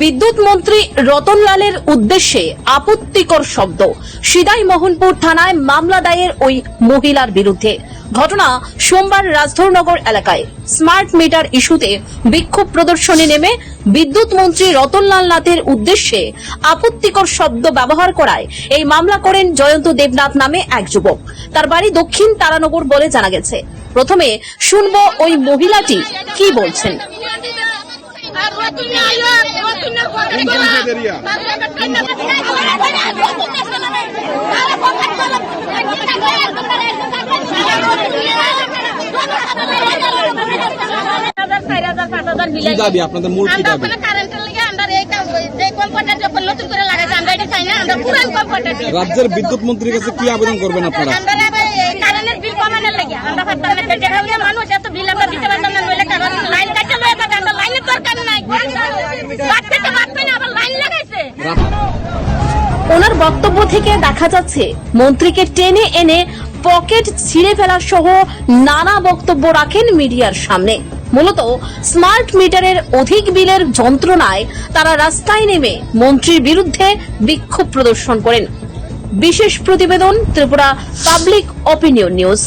বিদ্যুৎ মন্ত্রী রতনলালের উদ্দেশ্যে আপত্তিকর শব্দ। সিদাই মোহনপুর থানায় মামলা দায়ের ওই মহিলার বিরুদ্ধে। ঘটনা সোমবার রাজধরনগর এলাকায়। স্মার্ট মিটার ইস্যুতে বিক্ষোভ প্রদর্শনে নেমে বিদ্যুৎ মন্ত্রী রতনলাল নাথের উদ্দেশ্যে আপত্তিকর শব্দ ব্যবহার করায় এই মামলা করেন জয়ন্ত দেবনাথ নামে এক যুবক। তার বাড়ি দক্ষিণ তারানগর বলে জানা গেছে। প্রথমে শুনব ওই মহিলাটি কি বলছেন। দাবি আপনাদের মূল কি দাবি রাজ্যের বিদ্যুৎ মন্ত্রীর কাছে কি আবেদন করবেন আপনারা কারেন্টের বিল কমানোর লাগে আমরা মানুষ এত বিল ওনার বক্তব্য থেকে দেখা যাচ্ছে মন্ত্রীকে টেনে এনে পকেট ছিঁড়ে ফেলা সহ নানা বক্তব্য রাখেন মিডিয়ার সামনে। মূলত স্মার্ট মিটারের অধিক বিলের যন্ত্রণায় তারা রাস্তায় নেমে মন্ত্রীর বিরুদ্ধে বিক্ষোভ প্রদর্শন করেন। বিশেষ প্রতিবেদন ত্রিপুরা পাবলিক অপিনিয়ন নিউজ।